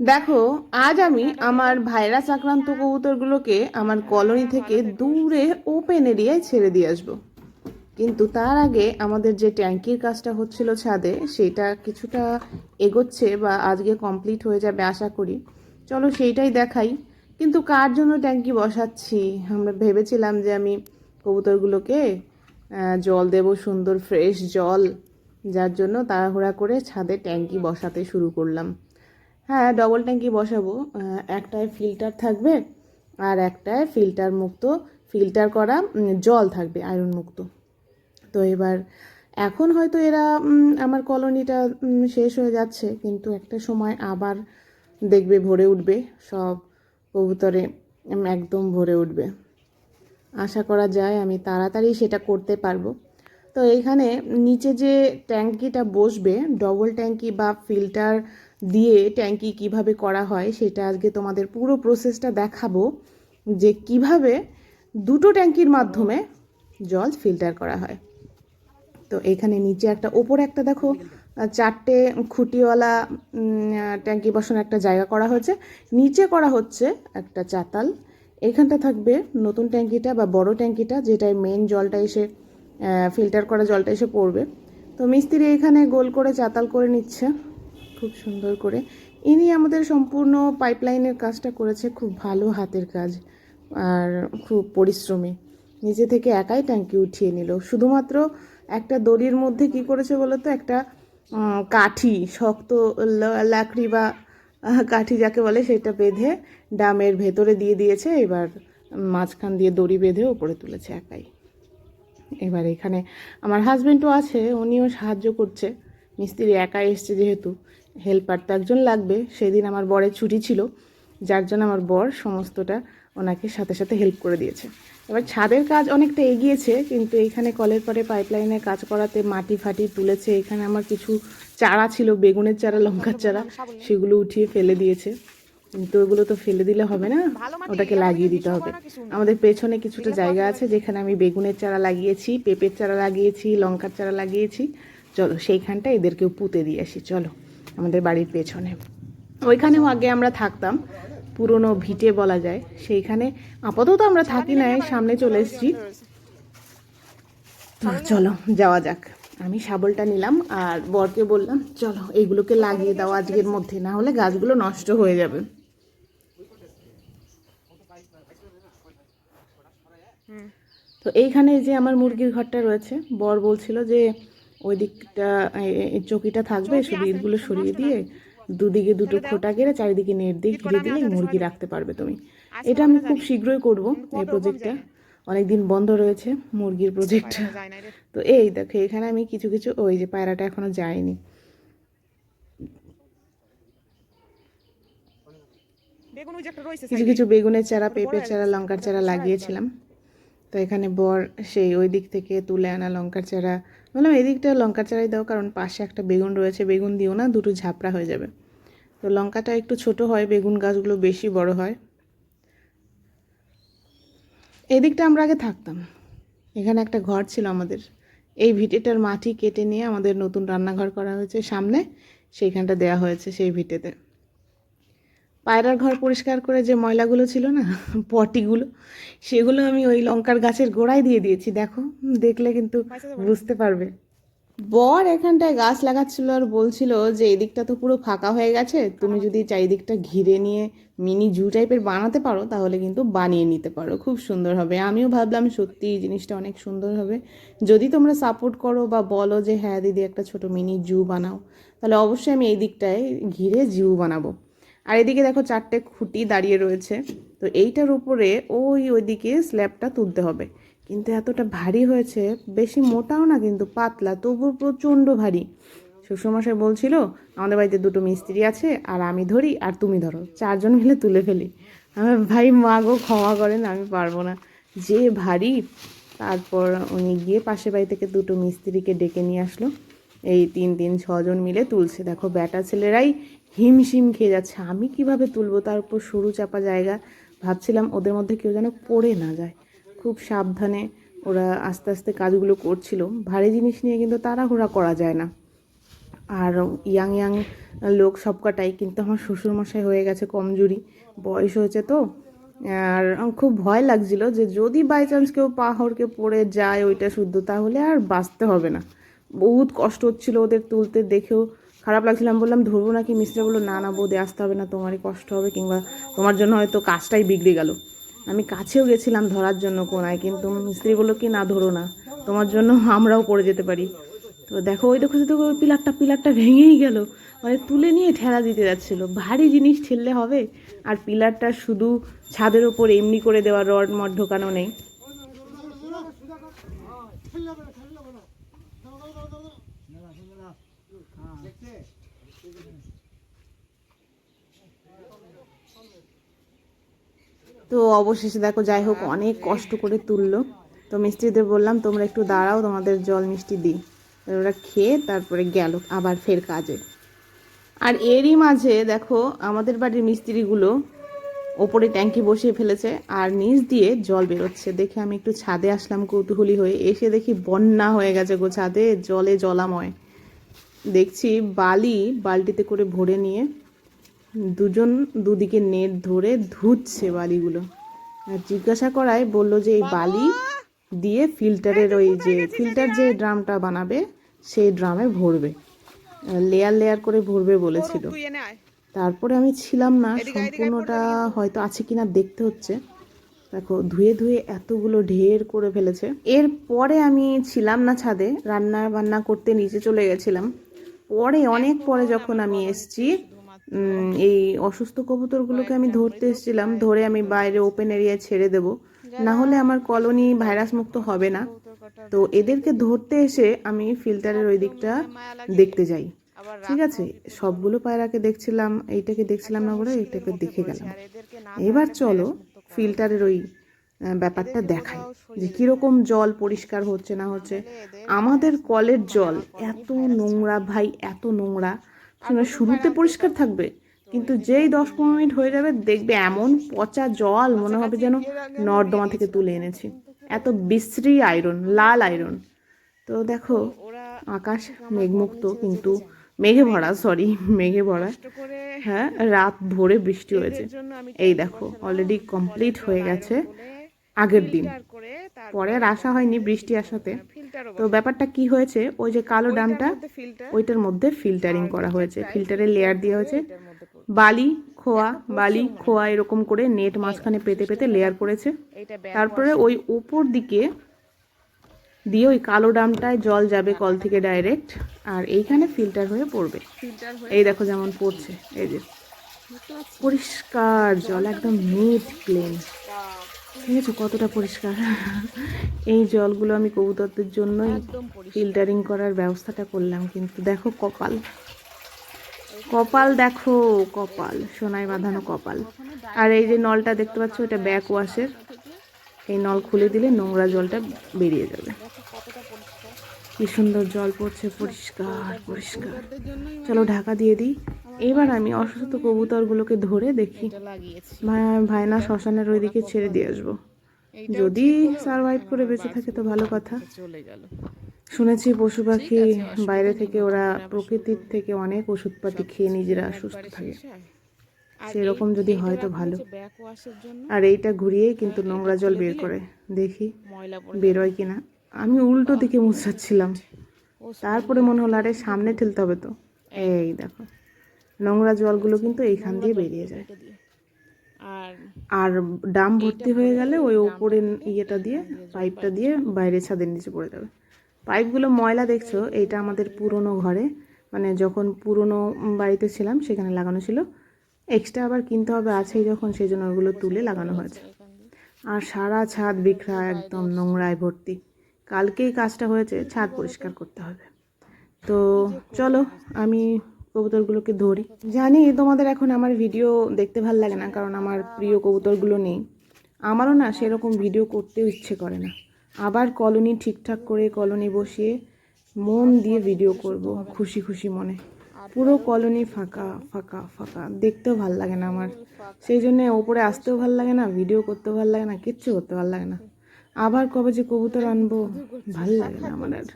দেখো, আজ আমি আমার ভাইরাস আক্রান্ত কবুতরগুলোকে আমার কলোনি থেকে দূরে ওপেন এরিয়ায় ছেড়ে দিয়ে আসব। কিন্তু তার আগে আমাদের যে ট্যাঙ্কির কাজটা হচ্ছিল ছাদে, সেটা কিছুটা এগোচ্ছে বা আজকে কমপ্লিট হয়ে যাবে আশা করি। চলো সেইটাই দেখাই। কিন্তু কার জন্য ট্যাঙ্কি বসাচ্ছি? আমরা ভেবেছিলাম যে আমি কবুতরগুলোকে জল দেব, সুন্দর ফ্রেশ জল। যার জন্য তাড়াহুড়া করে ছাদে ট্যাঙ্কি বসাতে শুরু করলাম। হ্যাঁ ডবল ট্যাঙ্কি বসাবো। একটায় ফিল্টার থাকবে আর একটায় ফিল্টার মুক্ত। ফিল্টার করা জল থাকবে আয়রন মুক্ত। তো এবার, এখন হয়তো এরা আমার কলোনিটা শেষ হয়ে যাচ্ছে, কিন্তু একটা সময় আবার দেখবে, ভরে উঠবে। সব কবুতরে একদম ভরে উঠবে। আশা করা যায় আমি তাড়াতাড়ি সেটা করতে পারব। তো এইখানে নিচে যে ট্যাঙ্কিটা বসবে ডবল ট্যাঙ্কি বা ফিল্টার দিয়ে ট্যাঙ্কি কীভাবে করা হয় সেটা আজকে তোমাদের পুরো প্রসেসটা দেখাবো যে কীভাবে দুটো ট্যাঙ্কির মাধ্যমে জল ফিল্টার করা হয়। তো এখানে নিচে একটা, ওপরে একটা দেখো, চারটে খুঁটিওয়ালা ট্যাঙ্কি বসানোর একটা জায়গা করা হয়েছে। নিচে করা হচ্ছে একটা চাতাল। এখানটা থাকবে নতুন ট্যাঙ্কিটা বা বড় ট্যাঙ্কিটা যেটায় মেন জলটা এসে ফিল্টার করা জলটা এসে পড়বে। তো মিস্ত্রি এখানে গোল করে চাতাল করে নিচ্ছে। খুব সুন্দর করে। ইনি আমাদের সম্পূর্ণ পাইপলাইনের কাজটা করেছে খুব ভালো হাতের কাজ আর খুব পরিশ্রমী। নিজে থেকে একাই ট্যাঙ্কি উঠিয়ে নিল। শুধুমাত্র একটা দড়ির মধ্যে কি করেছে বলো তো একটা কাঠি, শক্ত লাকড়ি বা কাঠি যাকে বলে সেটা বেঁধে ডামের ভেতরে দিয়ে দিয়েছে। এবার মাঝখান দিয়ে দড়ি বেঁধে ওপরে তুলেছে একাই। এবার এখানে আমার হাজবেন্ডও আছে, উনিও সাহায্য করছে। মিস্ত্রি একাই এসছে যেহেতু। হেল্পার তো একজন লাগবে। সেদিন আমার বরের ছুটি ছিল যার জন্য আমার বর সমস্তটা ওনাকে সাথে সাথে হেল্প করে দিয়েছে। এবার ছাদের কাজ অনেকটা এগিয়েছে কিন্তু এখানে কলের পরে পাইপলাইনের কাজ করাতে মাটি ফাটি তুলেছে। এখানে আমার কিছু চারা ছিল বেগুনের চারা লঙ্কার চারা সেগুলো উঠিয়ে ফেলে দিয়েছে। কিন্তু ওগুলো তো ফেলে দিলে হবে না ওটাকে লাগিয়ে দিতে হবে। আমাদের পেছনে কিছুটা জায়গা আছে যেখানে আমি বেগুনের চারা লাগিয়েছি পেঁপের চারা লাগিয়েছি লঙ্কার চারা লাগিয়েছি। চলো সেইখানটা এদেরকেও পুঁতে দিয়ে আসি চলো। আমাদের বাড়ির পেছনে। ওইখানেও আগে আমরা থাকতাম, পুরনো ভিটে বলা যায়। সেইখানে আপাতত আমরা থাকি না সামনে চলে এসেছি। চলো, যাওয়া যাক। আমি শাবলটা নিলাম আর বরকে বললাম, চলো, এইগুলোকে লাগিয়ে দাও আজকের মধ্যে, না হলে গাছগুলো নষ্ট হয়ে যাবে। তো এইখানে যে আমার মুরগির ঘরটা রয়েছে, বর বলছিল যে ওই দিকটা চকিটা থাকবে শুধু ইটগুলো সরিয়ে দিয়ে দুদিকে দুটো খোটা গেড়ে চারিদিকে নেট দিয়ে ঘিরে দিলে মুরগি রাখতে পারবে তুমি। এটা আমি খুব শীঘ্রই করব এই প্রজেক্টটা। অনেকদিন বন্ধ রয়েছে মুরগির প্রজেক্টটা তো এই দেখো এখানে আমি কিছু কিছু ওই যে পায়রাটা এখনও যায়নি। কিছু কিছু বেগুনের চারা পেঁপের চারা লঙ্কার চারা লাগিয়েছিলাম। তো এখানে বর সেই ওই দিক থেকে তুলে আনা লঙ্কার চারা বললাম, এদিকটা লঙ্কা চারাই দাও, কারণ পাশে একটা বেগুন রয়েছে, বেগুন দিও না, দুটো ঝাপড়া হয়ে যাবে। তো লঙ্কাটা একটু ছোট হয়, বেগুন গাছগুলো বেশি বড় হয়। এদিকটা আমরা আগে থাকতাম। এখানে একটা ঘর ছিল আমাদের। এই ভিটেটার মাটি কেটে নিয়ে আমাদের নতুন রান্নাঘর করা হয়েছে সামনে, সেইখানটা দেয়া হয়েছে সেই ভিটেতে। পায়রার ঘর পরিষ্কার করে যে ময়লাগুলো ছিল না, পটিগুলো, সেগুলো আমি ওই লঙ্কার গাছের গোড়ায় দিয়ে দিয়েছি। দেখো, দেখলে কিন্তু বুঝতে পারবে। বর এখানটায় গাছ লাগাচ্ছিল আর বলছিল যে, এদিকটা তো পুরো ফাঁকা হয়ে গেছে, তুমি যদি চারিদিকটা ঘিরে নিয়ে মিনি জু টাইপের বানাতে পারো, তাহলে কিন্তু বানিয়ে নিতে পারো। খুব সুন্দর হবে। আমিও ভাবলাম, সত্যি এই জিনিসটা অনেক সুন্দর হবে। যদি তোমরা সাপোর্ট করো বা বলো যে হ্যাঁ দিদি, একটা ছোট মিনি জু বানাও। তাহলে অবশ্যই আমি এই দিকটায় ঘিরে জু বানাবো। আর এদিকে দেখো চারটে খুঁটি দাঁড়িয়ে রয়েছে। তো এইটার উপরে ওই ওইদিকে স্ল্যাবটা তুলতে হবে। কিন্তু এতটা ভারী হয়েছে, বেশি মোটাও না কিন্তু পাতলা, তবুও প্রচণ্ড ভারী। শ্বশুরমশাই বলছিল, আমাদের বাড়িতে দুটো মিস্ত্রি আছে, আর আমি ধরি আর তুমি ধরো। চারজন মিলে তুলে ফেলি। আমার ভাই, মা গো, ক্ষমা করেন, আমি পারব না। যে ভারী, তারপর উনি গিয়ে পাশের বাড়ি থেকে দুটো মিস্ত্রিকে ডেকে নিয়ে আসলো। এই তিন তিন, ছজন মিলে তুলছে। দেখো, ব্যাটা ছেলেরাই হিমশিম খেয়ে যাচ্ছে। আমি কীভাবে তুলবো? তার উপর সরু চাপা জায়গা। ভাবছিলাম ওদের মধ্যে কেউ যেন পড়ে না যায়। খুব সাবধানে ওরা আস্তে আস্তে কাজগুলো করছিল। ভারী জিনিস নিয়ে কিন্তু তাড়াহুড়া করা যায় না। আর ইয়াং ইয়াং লোক সবকটাই কিন্তু আমার শ্বশুরমশাই হয়ে গেছে কমজোরি। বয়স হয়েছে তো। আর খুব ভয় লাগছিল যে যদি বাই চান্স কেউ পাহাড়কে পড়ে যায় ওইটা শুদ্ধ, তাহলে আর বাঁচতে হবে না। বহুত কষ্ট হচ্ছিল ওদের তুলতে, দেখেও খারাপ লাগছিল, আমি বললাম, ধরবো নাকি মিস্ত্রি বলল, না না বৌদি, আসতে হবে না, তোমারই কষ্ট হবে কিংবা তোমার জন্য হয়তো কাজটাই বিগড়ে গেল। আমি কাছেও গেছিলাম ধরার জন্য কোনায়, কিন্তু মিস্ত্রি বলল, কি না, ধরো না, তোমার জন্য আমরাও পড়ে যেতে পারি। তো দেখো, ওই দেখো তো পিলারটা পিলারটা ভেঙেই গেল। মানে তুলে নিয়ে ঠেলা দিতে যাচ্ছিল। ভারী জিনিস ঠেললে হবে, আর পিলারটা শুধু ছাদের ওপর এমনি করে দেওয়া রড মড ঢোকানো নেই। তো অবশেষে দেখো যাই হোক অনেক কষ্ট করে তুললো। তো মিষ্টিদের বললাম, তোমরা একটু দাঁড়াও, তোমাদের জল মিষ্টি দিই। ওরা খেয়ে তারপরে গেল, আবার ফের কাজে। আর এরই মাঝে দেখো, আমাদের বাড়ির মিস্ত্রিগুলো ওপরে ট্যাঙ্কি বসিয়ে ফেলেছে আর নিচ দিয়ে জল বেরোচ্ছে। দেখে আমি একটু ছাদে আসলাম কৌতূহলী হয়ে। এসে দেখি বন্যা হয়ে গেছে গো ছাদে, জলে জলাময়। দেখছি বালি বালতিতে করে ভরে নিয়ে দুজন দুদিকে নেট ধরে ধুচ্ছে বালিগুলো। আর জিজ্ঞাসা করায় বলল যে এই বালি দিয়ে ফিল্টারের ওই যে ফিল্টার যে ড্রামটা বানাবে সেই ড্রামে ভরবে। লেয়ার লেয়ার করে ভরবে বলেছিল। তারপরে আমি ছিলাম না সম্পূর্ণটা হয়তো আছে কিনা দেখতে হচ্ছে। দেখো ধুয়ে ধুয়ে এতগুলো ঢের করে ফেলেছে। এরপরে আমি ছিলাম না ছাদে রান্না বান্না করতে নিচে চলে গেছিলাম। পরে, অনেক পরে যখন আমি এসছি এই অসুস্থ কবুতরগুলোকে আমি ধরতে এসেছিলাম, ধরে আমি বাইরে ওপেন এরিয়ায় ছেড়ে দেব। না হলে আমার কলোনি ভাইরাস মুক্ত হবে না। তো এদেরকে ধরতে এসে আমি ফিল্টারের ওই দিকটা দেখতে যাই। ঠিক আছে? সবগুলো পায়রাকে দেখছিলাম, এইটাকে দেখছিলাম না বলে এইটাকে দেখে গেলাম। এবার চলো ফিল্টারের ওই ব্যাপারটা দেখাই যে কীরকম জল পরিষ্কার হচ্ছে না হচ্ছে। আমাদের কলের জল এত নোংরা ভাই এত নোংরা। শুনে শুরুতে পরিষ্কার থাকবে কিন্তু যেই দশ পনেরো মিনিট হয়ে যাবে দেখবে এমন পচা জল মনে হবে যেন নর্দমা থেকে তুলে এনেছি। এত বিশ্রী আয়রন লাল আয়রন। তো দেখো আকাশ মেঘমুক্ত কিন্তু মেঘে ভরা সরি মেঘে ভরা। হ্যাঁ রাত ভোরে বৃষ্টি হয়েছে। এই দেখো অলরেডি কমপ্লিট হয়ে গেছে। আগের দিন। পরে আর আসা হয়নি বৃষ্টি আসাতে। তো ব্যাপারটা কি হয়েছে? ওই যে কালো ডামটা ওইটার মধ্যে ফিল্টারিং করা হয়েছে। ফিল্টারের লেয়ার দেওয়া হয়েছে। বালি খোয়া বালি খোয়া এরকম করে নেট মাঝখানে পেতে পেতে লেয়ার করেছে। তারপরে ওই উপর দিকে দিয়ে ওই কালো ডামটায় জল যাবে কল থেকে ডাইরেক্ট আর এইখানে ফিল্টার হয়ে পড়বে। এই দেখো যেমন পড়ছে। এই যে পরিষ্কার জল একদম নিট ক্লিন ঠিক আছে কতটা পরিষ্কার? এই জলগুলো আমি কবুতরদের জন্যই ফিল্টারিং করার ব্যবস্থাটা করলাম কিন্তু দেখো কপাল। কপাল দেখো কপাল সোনায় বাঁধানো কপাল। আর এই যে নলটা দেখতে পাচ্ছ এটা ব্যাক ওয়াশের এই নল খুলে দিলে নোংরা জলটা বেরিয়ে যাবে। কি সুন্দর জল পড়ছে পরিষ্কার পরিষ্কার। চলো ঢাকা দিয়ে দিই। এবার আমি অসুস্থ কবুতরগুলোকে ধরে দেখি। ভাইনা শ্মশানের ওইদিকে ছেড়ে দিয়ে আসব। যদি সারভাইভ করে বেঁচে থাকে তো ভালো কথা। শুনেছি পশু পাখি বাইরে থেকে ওরা প্রকৃতির থেকে অনেক ওষুধপাতি খেয়ে নিজেরা সুস্থ থাকে। সেরকম যদি হয় তো ভালো। আর এইটা ঘুরিয়েই কিন্তু নোংরা জল বের করে। দেখি বেরোয় কিনা। আমি উল্টো দিকে মুছাচ্ছিলাম তারপরে মনে হলো, আরে সামনে ঠেলতে হবে তো। এই দেখো। নোংরা জলগুলো কিন্তু এইখান দিয়ে বেরিয়ে যায়। আর আর ডাম ভর্তি হয়ে গেলে ওই ওপরে ইয়েটা দিয়ে পাইপটা দিয়ে বাইরে ছাদের নিচে পড়ে যাবে। পাইপগুলো ময়লা দেখছ? এইটা আমাদের পুরনো ঘরে। মানে যখন পুরনো বাড়িতে ছিলাম সেখানে লাগানো ছিল। এক্সট্রা আবার কিনতে হবে আছেই যখন সেই জন্য ওগুলো তুলে লাগানো হয়েছে। আর সারা ছাদ বিখরা একদম নোংরায় ভর্তি। কালকেই কাজটা হয়েছে ছাদ পরিষ্কার করতে হবে। তো চলো আমি কবুতরগুলোকে ধরি। জানি তোমাদের এখন আমার ভিডিও দেখতে ভালো লাগে না, কারণ আমার প্রিয় কবুতরগুলো নেই। আমারও না সেরকম ভিডিও করতেও ইচ্ছে করে না। আবার কলোনি ঠিকঠাক করে কলোনি বসিয়ে মন দিয়ে ভিডিও করব, খুশি খুশি মনে। পুরো কলোনি ফাঁকা ফাঁকা ফাঁকা। দেখতেও ভালো লাগে না আমার। সেই জন্য ওপরে আসতেও ভালো লাগে না, ভিডিও করতেও ভালো লাগে না, কিচ্ছু করতে ভালো লাগে না। আবার কবে যে কবুতর আনব, ভালো লাগে না আমার আর।